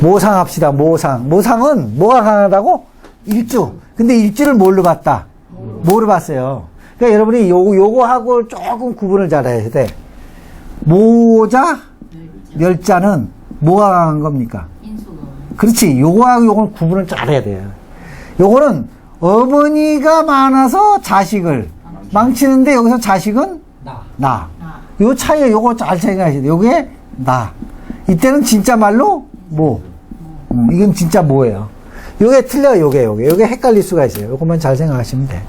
모상 합시다, 모상. 모상은 뭐가 강하다고? 일주. 근데 일주를 뭘로 봤다? 뭐로 봤어요? 그러니까 여러분이 요거, 요거하고 조금 구분을 잘 해야 돼. 모자, 멸자는 뭐가 강한 겁니까? 그렇지. 요거하고 요거는 구분을 잘 해야 돼요. 요거는 어머니가 많아서 자식을 망치는데 여기서 자식은 나. 나. 나 요 차이, 요거 잘 생각하셔야 돼요. 요게 나. 이때는 진짜 말로 뭐. 음, 이건 진짜 뭐예요. 요게 틀려요, 요게, 요게. 요게 헷갈릴 수가 있어요. 요것만 잘 생각하시면 돼.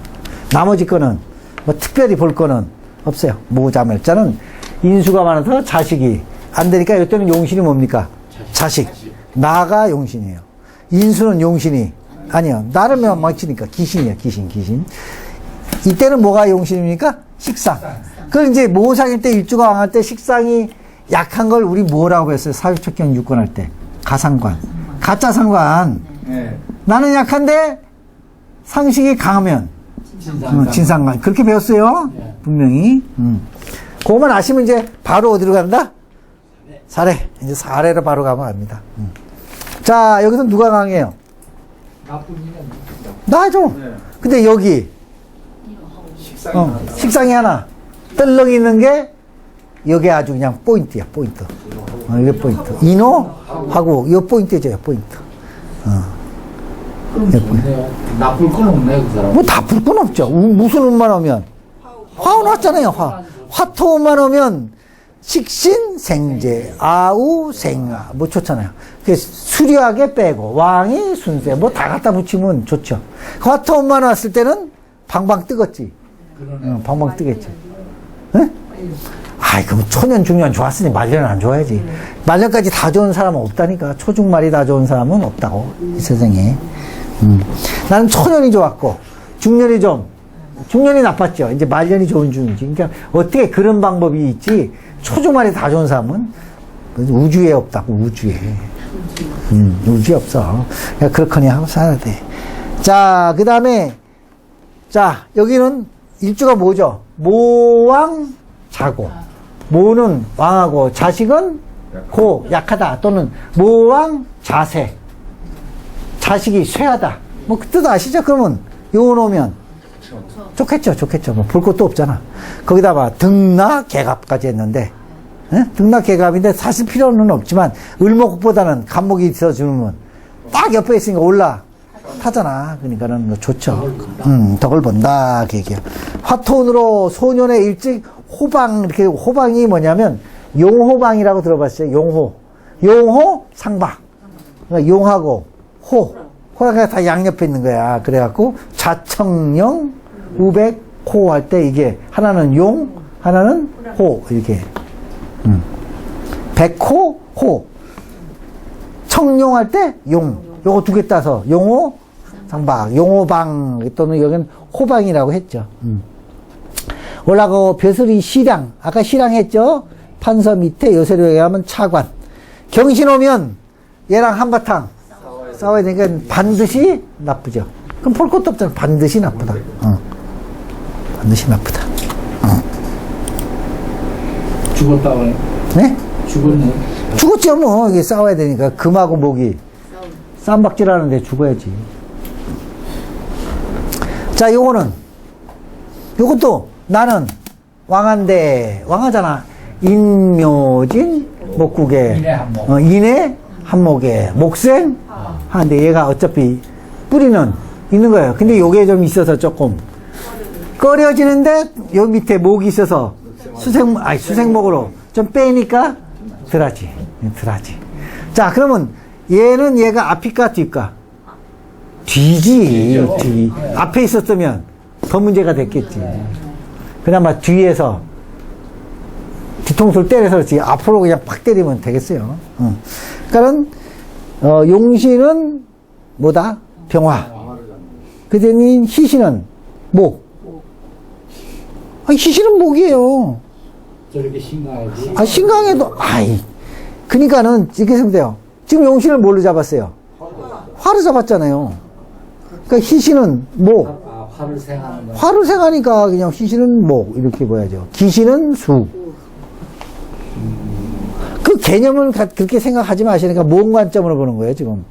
나머지 거는, 뭐, 특별히 볼 거는 없어요. 모자멸자는 인수가 많아서 자식이 안 되니까 이때는 용신이 뭡니까? 자식. 나가 용신이에요. 인수는 용신이 아니요. 나를 망치니까 귀신이야, 귀신, 귀신. 이때는 뭐가 용신입니까? 식상. 그걸 이제 모상일 때 일주가 왕할 때 식상이 약한 걸 우리 뭐라고 했어요? 사유척경 육권할 때. 가상관. 가짜 상관. 네. 나는 약한데 상식이 강하면 진상. 어, 진상관. 그렇게 배웠어요. 네. 분명히. 음. 그거만 아시면 이제 바로 어디로 간다? 사례. 이제 사례로 바로 가면 압니다. 음. 자, 여기서 누가 강해요? 나죠. 네. 근데 여기 식상이 어. 식상이 하나 떨렁 있는 게 여기 아주 그냥 포인트야 포인트. 어, 이게 포인트. 인호 하고 이 포인트죠 포인트. 그럼 좋네요. 나쁠 건 없네, 그 사람. 뭐 나쁠 건 없죠. 우- 무슨 운만 오면. 화운 왔잖아요 화. 화토운만 오면 식신 생제 아우 생아. 뭐 좋잖아요. 그 수려하게 빼고 왕이 순세. 뭐 다 갖다 붙이면 좋죠. 화토운만 왔을 때는 방방 뜨겠지. 그러네. 어, 방방 뜨겠지. 예? 아이, 그럼 초년, 중년 좋았으니 말년은 안 좋아야지. 말년까지 다 좋은 사람은 없다니까. 초중말이 다 좋은 사람은 없다고. 이 세상에. 음. 나는 초년이 좋았고, 중년이 좀, 중년이 나빴죠. 이제 말년이 좋은 중이지. 그러니까 어떻게 그런 방법이 있지. 초중말이 다 좋은 사람은 우주에 없다고, 우주에. 음, 우주에 없어. 그러니까 그렇거니 하고 살아야 돼. 자, 그 다음에 자, 여기는 일주가 뭐죠? 모왕 자고. 모는 왕하고 자식은 고 약하다 또는 모왕 자세. 자식이 쇠하다. 뭐 그 뜻 아시죠? 그러면 요 놓으면 좋겠죠, 좋겠죠. 뭐 볼 것도 없잖아. 거기다가 등나 개갑까지 했는데, 예? 등나 개갑인데 사실 필요는 없지만 을목보다는 간목이 있어주면 딱 옆에 있으니까 올라 타잖아. 그러니까는 뭐 좋죠. 음, 덕을 본다. 그 얘기야. 화톤으로 소년의 일찍 호방, 이렇게 호방이 뭐냐면 용호방이라고 들어봤어요. 용호. 용호 상박. 그러니까 용하고 호. 호가 다 양옆에 있는 거야. 그래갖고 자청령, 우백, 호 할 때 이게 하나는 용, 하나는 호. 이렇게. 음. 백호, 호. 청룡할 때 용. 요거 두 개 따서 용호, 상박, 용호방 또는 여기는 호방이라고 했죠. 음. 올라가고 벼슬이 시량. 아까 시량 했죠? 판서 밑에 요새로 얘기하면 차관. 경신 오면 얘랑 한바탕 싸워야 되니까 반드시 나쁘죠. 그럼 볼 것도 없잖아. 반드시 나쁘다. 어. 반드시 나쁘다. 죽었다 그래. 네? 죽었네. 죽었죠, 뭐. 이게 싸워야 되니까. 금하고 목이. 쌈박질 하는데 죽어야지. 자, 요거는. 요것도 나는 왕한데, 왕하잖아. 인묘진, 목국에. 인해 한목. 어, 인해 한목에. 목생 하는데 얘가 어차피 뿌리는 있는 거예요. 근데 요게 좀 있어서 조금 꺼려지는데 요 밑에 목이 있어서 수생 아니 수생목으로 좀 빼니까 덜하지 덜하지 자 그러면 얘는 얘가 앞일까 뒷까 뒤지. 뒤 앞에 있었으면 더 문제가 됐겠지 그나마 뒤에서 뒤통수를 때려서 그렇지 앞으로 그냥 팍 때리면 되겠어요 어. 그러니까는 어, 용신은 뭐다 병화 그더니 희신은 목 아니 희신은 목이에요 저렇게 심각하지. 아, 신강에도, 아이. 그니까는, 이렇게 생각 돼요 지금 용신을 뭘로 잡았어요? 화로 잡았잖아요. 그러니까 희신은 목, 아, 화를 생하는 거. 화를 생하니까 그냥 희신은 목, 이렇게 봐야죠. 기신은 수. 그 개념을 가- 그렇게 생각하지 마시니까 뭔 관점으로 보는 거예요, 지금?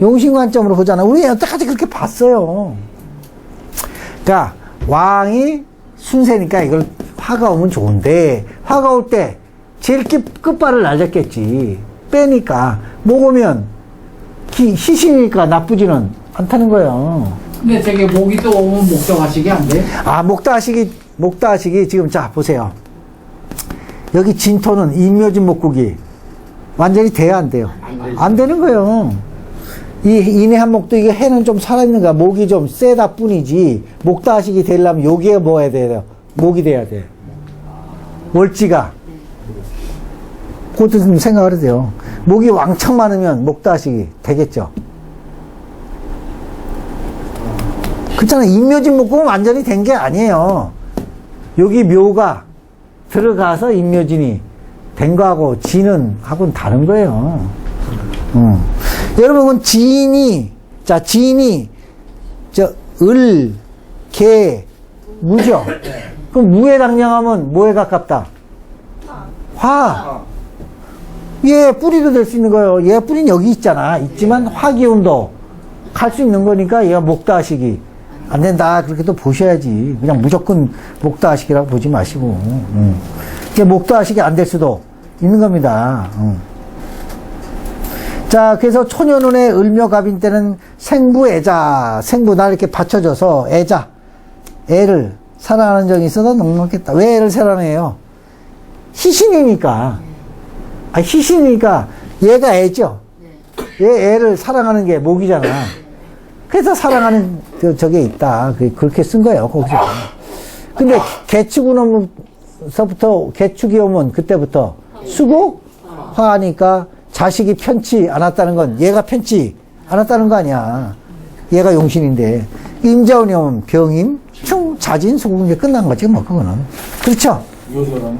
용신 관점으로 보잖아. 우리 여태까지 그렇게 봤어요. 그러니까 왕이 순세니까 이걸 화가 오면 좋은데 화가 올 때 제일 끝, 끝발을 날렸겠지. 빼니까 목 오면 기, 시시니까 나쁘지는 않다는 거예요. 근데 저게 목이 또 오면 목적하시기 안 돼? 아, 목다하시기, 목다하시기, 지금 자, 보세요. 여기 진토는 인묘진 목국이 완전히 돼야 안 돼요. 안 되는 거예요. 이 인해 한 목도 이게 해는 좀 살아있는가, 목이 좀 세다 뿐이지, 목다하시기 되려면 여기에 뭐 해야 돼요? 목이 돼야 돼. 월지가. 그것도 좀 생각을 해야 돼요. 목이 왕창 많으면 목다하시기 되겠죠. 그렇잖아요. 인묘진 목국은 완전히 된 게 아니에요. 여기 묘가 들어가서 인묘진이 된 거하고 진은 하고는 다른 거예요. 음. 여러분, 진이, 자, 진이, 저, 을, 개, 무죠? 그럼 무에 당량하면 뭐에 가깝다? 화. 얘 뿌리도 될 수 있는 거예요. 얘 뿌리는 여기 있잖아. 있지만 화 기운도 갈 수 있는 거니까 얘가 목다하시기 안 된다. 그렇게 또 보셔야지. 그냥 무조건 목다하시기라고 보지 마시고. 음. 이게 목다하시기 안 될 수도 있는 겁니다. 음. 자, 그래서 초년운의 을묘갑인 때는 생부애자, 생부 날 이렇게 받쳐줘서 애자, 애를 사랑하는 정이 있어서 넉넉했다. 왜 애를 사랑해요? 희신이니까. 아, 희신이니까 얘가 애죠. 얘 애를 사랑하는 게 목이잖아. 그래서 사랑하는 그 저게 있다. 그- 그렇게 쓴 거예요, 거기서. 근데 개축운서부터 개축이 오면 그때부터 수고 화하니까 자식이 편치 않았다는 건 얘가 편치 않았다는 거 아니야. 얘가 용신인데 임자운이 오면 병임, 충, 자진, 수고 이제 끝난 거지 뭐 그거는. 그렇죠?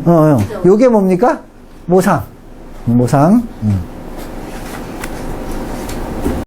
어, 어. 요게 뭡니까? 모상. 모상. 음.